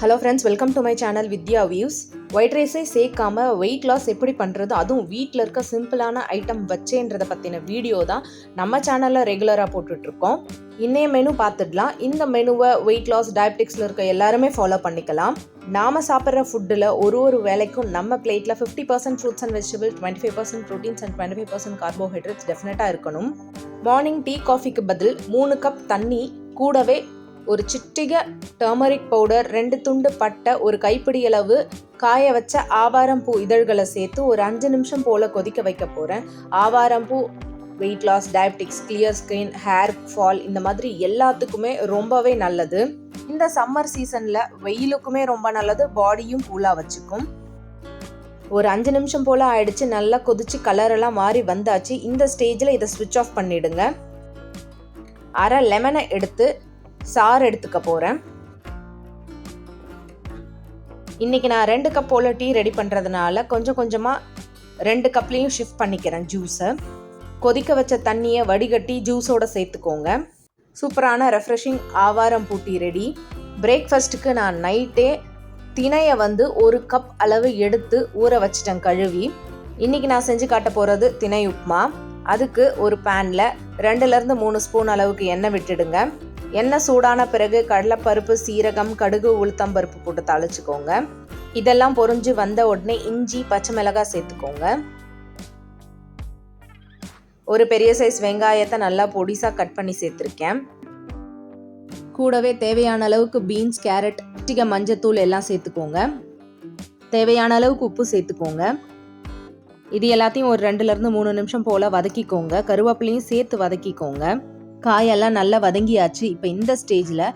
Hello friends welcome to my channel Vidya views white ரைஸை சேர்க்காம weight loss எப்படி பண்ணுறது அதுவும் வீட்டில் இருக்க சிம்பிளான ஐட்டம் வச்சேன்றதை பற்றின வீடியோ தான் நம்ம சேனலில் ரெகுலராக போட்டுட்ருக்கோம். இன்னைய மெனு பார்த்துடலாம். இந்த மெனுவை வெயிட் லாஸ் டயபெட்டிக்ஸில் இருக்க எல்லாருமே ஃபாலோ பண்ணிக்கலாம். நாம சாப்பிட்ற ஃபுட்டில் ஒரு ஒரு வேலைக்கும் நம்ம பிளேட்டில் fifty percent fruits and vegetable twenty five percent proteins and twenty five percent carbohydrates டெஃபினட்டாக இருக்கணும் மார்னிங் டீ காஃபிக்கு பதில் மூணு கப் தண்ணி கூடவே ஒரு சிட்டிகை டர்மரிக் பவுடர் ரெண்டு துண்டு பட்டை ஒரு கைப்பிடியளவு காய வச்ச ஆவாரம் பூ இதழ்களை சேர்த்து ஒரு அஞ்சு நிமிஷம் போல் கொதிக்க வைக்க போகிறேன் ஆவாரம் பூ weight loss diabetics clear skin hair fall இந்த மாதிரி எல்லாத்துக்குமே ரொம்பவே நல்லது. இந்த சம்மர் சீசனில் வெயிலுக்குமே ரொம்ப நல்லது பாடியும் கூலாக வச்சுக்கும். ஒரு அஞ்சு நிமிஷம் போல் ஆயிடுச்சு நல்லா கொதிச்சு கலரெல்லாம் மாறி வந்தாச்சு. இந்த ஸ்டேஜில் இதை ஸ்விட்ச் ஆஃப் பண்ணிடுங்க. அரை லெமனை எடுத்து சாறு எடுத்துக்க போகிறேன் இன்றைக்கி நான் ரெண்டு கப் போல் டீ ரெடி பண்ணுறதுனால கொஞ்சம் கொஞ்சமாக ரெண்டு கப்லேயும் ஷிஃப்ட் பண்ணிக்கிறேன் ஜூஸை கொதிக்க வச்ச தண்ணியை வடிகட்டி ஜூஸோட சேர்த்துக்கோங்க. சூப்பரான ரெஃப்ரெஷிங் ஆவாரம் பூட்டி ரெடி பிரேக்ஃபாஸ்ட்டுக்கு நான் நைட்டே திணையை வந்து ஒரு கப் அளவு எடுத்து ஊற வச்சிட்டேன் கழுவி. இன்றைக்கி நான் செஞ்சு காட்ட போகிறது திணை உப்புமா அதுக்கு ஒரு பேனில் ரெண்டுலேருந்து மூணு ஸ்பூன் அளவுக்கு எண்ணெய் விட்டுடுங்க. எண்ணெய் சூடான பிறகு கடலைப்பருப்பு சீரகம் கடுகு உளுத்தம்பருப்பு போட்டு தாளிச்சுக்கோங்க. இதெல்லாம் பொரிஞ்சு வந்த உடனே இஞ்சி பச்சை மிளகாய் சேர்த்துக்கோங்க. ஒரு பெரிய சைஸ் வெங்காயத்தை நல்லா பொடிசாக கட் பண்ணி சேர்த்துருக்கேன். கூடவே தேவையான அளவுக்கு பீன்ஸ் கேரட் இட்டிக மஞ்சத்தூள் எல்லாம் சேர்த்துக்கோங்க. தேவையான அளவுக்கு உப்பு சேர்த்துக்கோங்க. இது எல்லாத்தையும் ஒரு ரெண்டுலேருந்து மூணு நிமிஷம் போல் வதக்கிக்கோங்க. கருவேப்பிலையும் சேர்த்து வதக்கிக்கோங்க. காயெல்லாம் நல்லா வதங்கியாச்சு. இப்போ இந்த ஸ்டேஜில்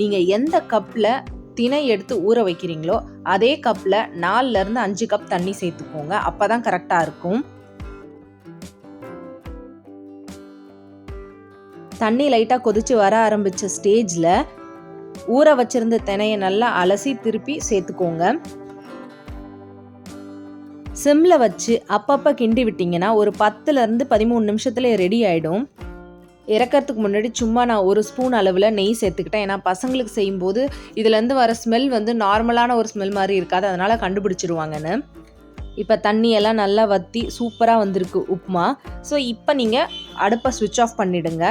நீங்கள் எந்த கப்பில் திணை எடுத்து ஊற வைக்கிறீங்களோ அதே கப்பில் நாலுலேருந்து அஞ்சு கப் தண்ணி சேர்த்துக்கோங்க. அப்போ தான் கரெக்டாக இருக்கும். தண்ணி லைட்டாக கொதிச்சு வர ஆரம்பித்த ஸ்டேஜில் ஊற வச்சிருந்த தினையை நல்லா அலசி திருப்பி சேர்த்துக்கோங்க. சிம்மில் வச்சு அப்பப்போ கிண்டி விட்டிங்கன்னா ஒரு பத்துலேருந்து பதிமூணு நிமிஷத்துல ரெடி ஆகிடும் இறக்கறதுக்கு முன்னாடி சும்மா நான் ஒரு ஸ்பூன் அளவில் நெய் சேர்த்துக்கிட்டேன். ஏன்னா பசங்களுக்கு செய்யும்போது இதுலேருந்து வர ஸ்மெல் வந்து நார்மலான ஒரு ஸ்மெல் மாதிரி இருக்காது. அதனால் கண்டுபிடிச்சிருவாங்கன்னு. இப்போ தண்ணியெல்லாம் நல்லா வற்றி சூப்பராக வந்திருக்கு உப்புமா ஸோ இப்போ நீங்கள் அடுப்பை சுவிட்ச் ஆஃப் பண்ணிடுங்க.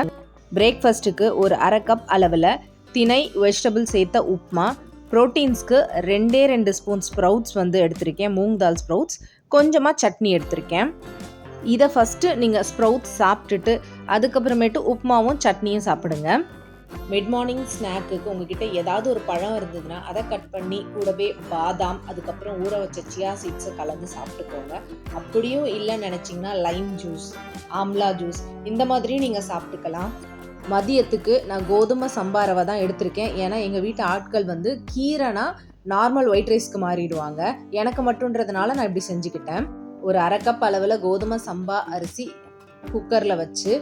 பிரேக்ஃபாஸ்ட்டுக்கு ஒரு அரை கப் அளவில் திணை வெஜிடபிள் சேர்த்த உப்புமா ப்ரோட்டீன்ஸ்க்கு ரெண்டே ரெண்டு ஸ்பூன் ஸ்ப்ரவுட்ஸ் வந்து எடுத்திருக்கேன். மூங் தால் ஸ்ப்ரவுட்ஸ் கொஞ்சமாக சட்னி எடுத்திருக்கேன். இதை ஃபஸ்ட்டு நீங்கள் ஸ்ப்ரவுட்ஸ் சாப்பிட்டுட்டு அதுக்கப்புறமேட்டு உப்புமாவும் சட்னியும் சாப்பிடுங்க. மிட் மார்னிங் ஸ்நாக்குக்கு உங்ககிட்ட ஏதாவது ஒரு பழம் இருந்ததுன்னா அதை கட் பண்ணி கூடவே பாதாம் அதுக்கப்புறம் ஊற வச்ச சியா சீட்ஸை கலந்து சாப்பிட்டுக்கோங்க. அப்படியும் இல்லைன்னு நினச்சிங்கன்னா லைம் ஜூஸ் ஆம்லா ஜூஸ் இந்த மாதிரியும் நீங்கள் சாப்பிட்டுக்கலாம். மதியத்துக்கு நான் கோதுமை சம்பாரவை தான் எடுத்திருக்கேன். ஏன்னா எங்கள் வீட்டு ஆட்கள் வந்து கீரைனா நார்மல் ஒயிட் ரைஸ்க்கு மாறிடுவாங்க. எனக்கு மட்டுன்றதுனால நான் இப்படி செஞ்சுக்கிட்டேன். ஒரு அரை கப் அளவில் கோதுமை சம்பா அரிசி குக்கரில் வச்சு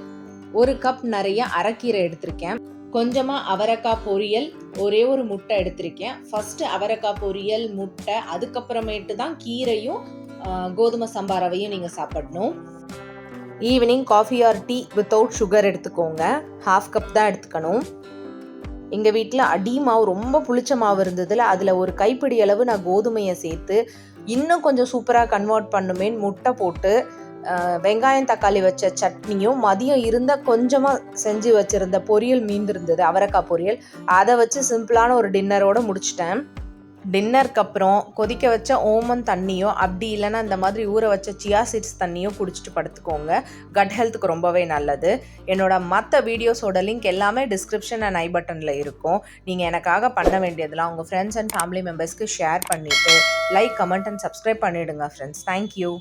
ஒரு கப் நிறைய அரைக்கீரை எடுத்திருக்கேன். கொஞ்சமாக அவரைக்காய் பொரியல் ஒரே ஒரு முட்டை எடுத்திருக்கேன். ஃபஸ்ட்டு அவரைக்காய் பொரியல் முட்டை அதுக்கப்புறமேட்டு தான் கீரையும் கோதுமை சம்பாரவையும் நீங்கள் சாப்பிடணும். Evening coffee or tea without sugar எடுத்துக்கோங்க. ஹாஃப் கப் தான் எடுத்துக்கணும். எங்கள் வீட்டில் அடி மாவு ரொம்ப புளிச்ச மாவு இருந்ததில் அதில் ஒரு கைப்பிடி அளவு நான் கோதுமையை சேர்த்து இன்னும் கொஞ்சம் சூப்பராக கன்வெர்ட் பண்ணுமேன்னு முட்டை போட்டு வெங்காயம் தக்காளி வச்ச சட்னியும் மதியம் இருந்த கொஞ்சமாக செஞ்சு வச்சுருந்த பொரியல் மீந்திருந்தது அவரைக்காய் பொரியல். அதை வச்சு சிம்பிளான ஒரு டின்னரோடு முடிச்சிட்டேன். டின்னருக்கு அப்புறம் கொதிக்க வச்ச ஓமன் தண்ணியோ அப்படி இல்லைன்னா இந்த மாதிரி ஊற வச்ச சியா சீட்ஸ் தண்ணியோ குடிச்சிட்டு படுத்துக்கோங்க. கட் ஹெல்த்துக்கு ரொம்பவே நல்லது. என்னோட மற்ற வீடியோஸோட லிங்க் எல்லாமே டிஸ்கிரிப்ஷன் அண்ட் ஐ பட்டனில் இருக்கும். நீங்கள் எனக்காக பண்ண வேண்டியதெல்லாம் உங்கள் ஃப்ரெண்ட்ஸ் அண்ட் ஃபேமிலி மெம்பர்ஸ்க்கு ஷேர் பண்ணிவிட்டு லைக் கமெண்ட் அண்ட் சப்ஸ்கிரைப் பண்ணிவிடுங்க ஃப்ரெண்ட்ஸ் தேங்க்யூ